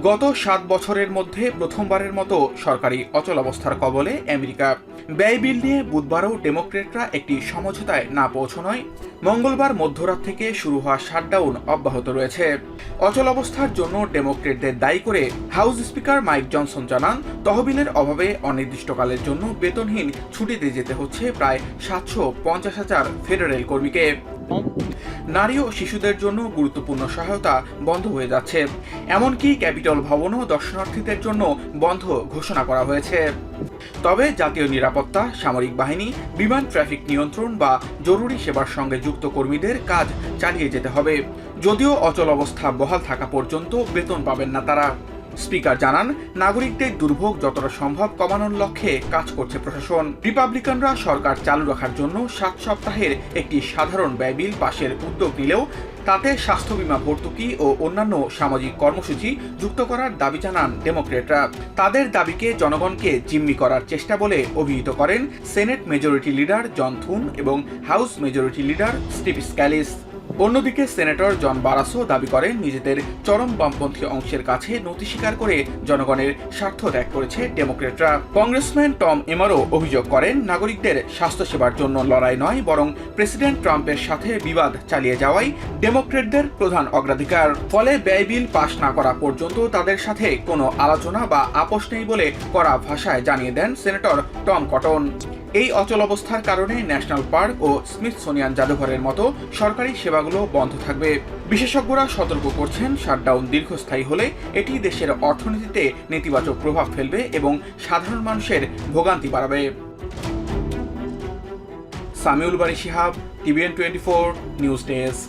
গত সাত বছরের মধ্যে প্রথমবারের মতো সরকারি অচলাবস্থার কবলে আমেরিকা। ব্যয় বিল নিয়ে বুধবারও ডেমোক্রেটরা একটি সমঝোতায় না পৌঁছানোয় মঙ্গলবার মধ্যরাত থেকে শুরু হওয়া শাটডাউন অব্যাহত রয়েছে। অচলাবস্থার জন্য ডেমোক্রেটদের দায়ী করে হাউস স্পিকার মাইক জনসন জানান, তহবিলের অভাবে অনির্দিষ্টকালের জন্য বেতনহীন ছুটিতে যেতে হচ্ছে প্রায় সাতশো পঞ্চাশ হাজার ফেডারেল কর্মীকে। নারী ও শিশুদের জন্য গুরুত্বপূর্ণ সহায়তা বন্ধ হয়ে যাচ্ছে। এমনকি ক্যাপিটল ভবনও দর্শনার্থীদের জন্য বন্ধ ঘোষণা করা হয়েছে। তবে জাতীয় নিরাপত্তা, সামরিক বাহিনী, বিমান ট্রাফিক নিয়ন্ত্রণ বা জরুরি সেবার সঙ্গে যুক্ত কর্মীদের কাজ চালিয়ে যেতে হবে। যদিও অচল অবস্থা বহাল থাকা পর্যন্ত বেতন পাবেন না তারা। স্পিকার জানান, নাগরিকদের দুর্ভোগ যতটা সম্ভব কমানোর লক্ষ্যে কাজ করছে প্রশাসন। রিপাবলিকানরা সরকার চালু রাখার জন্য সাত সপ্তাহের একটি সাধারণ ব্যয় বিল পাশের উদ্যোগ নিলেও তাতে স্বাস্থ্য বীমা ভর্তুকি ও অন্যান্য সামাজিক কর্মসূচি যুক্ত করার দাবি জানান ডেমোক্রেটরা। তাদের দাবিকে জনগণকে জিম্মি করার চেষ্টা বলে অভিহিত করেন senate majority leader John Thune এবং house majority leader Steve Scalise. অন্যদিকে সেনেটর জন বারাসো দাবি করেন, নিজেদের চরম বামপন্থী অংশের কাছে নথি স্বীকার করে জনগণের স্বার্থ ত্যাগ করেছে ডেমোক্রেটরা। কংগ্রেসম্যান টম এমারও অভিযোগ করেন, নাগরিকদের স্বাস্থ্যসেবার জন্য লড়াই নয়, বরং প্রেসিডেন্ট ট্রাম্পের সাথে বিবাদ চালিয়ে যাওয়াই ডেমোক্রেটদের প্রধান অগ্রাধিকার। ফলে ব্যয় বিল পাশ না করা পর্যন্ত তাদের সাথে কোনো আলোচনা বা আপোষ নেই বলে কড়া ভাষায় জানিয়ে দেন সেনেটর টম কটন। এই অচল অবস্থার কারণে ন্যাশনাল পার্ক ও স্মিথসোনিয়ান জাদুঘরের মতো সরকারি সেবাগুলো বন্ধ থাকবে। বিশেষজ্ঞরা সতর্ক করছেন, শাটডাউন দীর্ঘস্থায়ী হলে এটি দেশের অর্থনীতিতে নেতিবাচক প্রভাব ফেলবে এবং সাধারণ মানুষের ভোগান্তি বাড়াবে। Samiul Bari Shihab TVN twenty four, news desk.